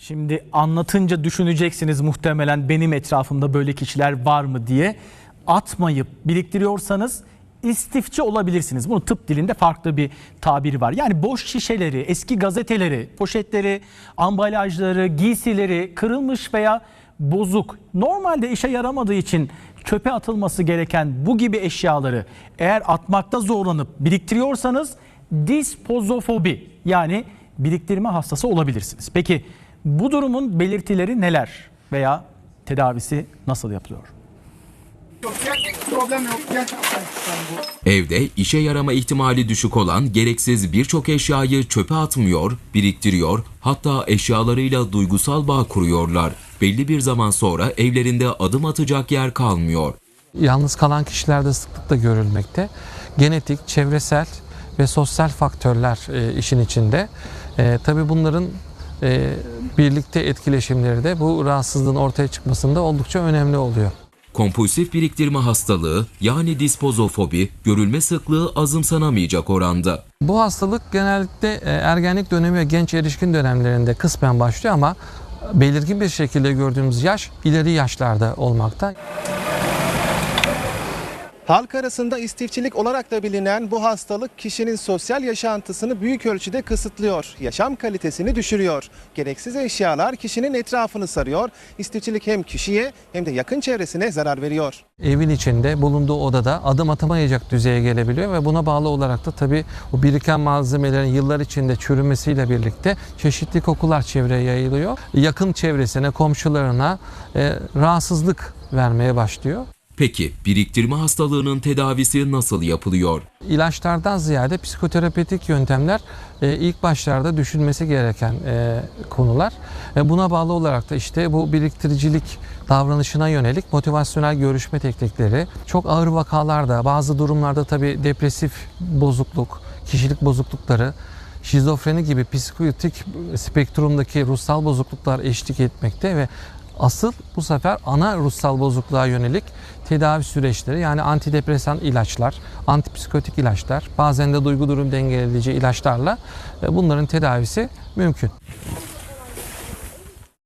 Şimdi anlatınca düşüneceksiniz muhtemelen benim etrafımda böyle kişiler var mı diye. Atmayıp biriktiriyorsanız istifçi olabilirsiniz. Bunun tıp dilinde farklı bir tabiri var. Yani boş şişeleri, eski gazeteleri, poşetleri, ambalajları, giysileri kırılmış veya bozuk, normalde işe yaramadığı için çöpe atılması gereken bu gibi eşyaları eğer atmakta zorlanıp biriktiriyorsanız dispozofobi yani biriktirme hastası olabilirsiniz. Peki bu durumun belirtileri neler veya tedavisi nasıl yapılıyor? Yok, gel, problem yok. Gel. Evde işe yarama ihtimali düşük olan gereksiz birçok eşyayı çöpe atmıyor, biriktiriyor, hatta eşyalarıyla duygusal bağ kuruyorlar. Belli bir zaman sonra evlerinde adım atacak yer kalmıyor. Yalnız kalan kişilerde sıklıkla görülmekte. Genetik, çevresel ve sosyal faktörler e, işin içinde. E, tabii bunların e, birlikte etkileşimleri de bu rahatsızlığın ortaya çıkmasında oldukça önemli oluyor. Kompulsif biriktirme hastalığı yani dispozofobi görülme sıklığı azımsanamayacak oranda. Bu hastalık genellikle e, ergenlik dönemi ve genç erişkin dönemlerinde kısmen başlıyor ama belirgin bir şekilde gördüğümüz yaş ileri yaşlarda olmakta. Halk arasında istifçilik olarak da bilinen bu hastalık kişinin sosyal yaşantısını büyük ölçüde kısıtlıyor. Yaşam kalitesini düşürüyor. Gereksiz eşyalar kişinin etrafını sarıyor. İstifçilik hem kişiye hem de yakın çevresine zarar veriyor. Evin içinde bulunduğu odada adım atamayacak düzeye gelebiliyor ve buna bağlı olarak da tabii o biriken malzemelerin yıllar içinde çürümesiyle birlikte çeşitli kokular çevreye yayılıyor. Yakın çevresine, komşularına e, rahatsızlık vermeye başlıyor. Peki biriktirme hastalığının tedavisi nasıl yapılıyor? İlaçlardan ziyade psikoterapetik yöntemler e, ilk başlarda düşünmesi gereken e, konular. E, buna bağlı olarak da işte bu biriktiricilik davranışına yönelik motivasyonel görüşme teknikleri çok ağır vakalarda bazı durumlarda tabii depresif bozukluk, kişilik bozuklukları şizofreni gibi psikotik spektrumdaki ruhsal bozukluklar eşlik etmekte ve asıl bu sefer ana ruhsal bozukluğa yönelik tedavi süreçleri yani antidepresan ilaçlar, antipsikotik ilaçlar, bazen de duygu durum dengeleyici ilaçlarla e, bunların tedavisi mümkün.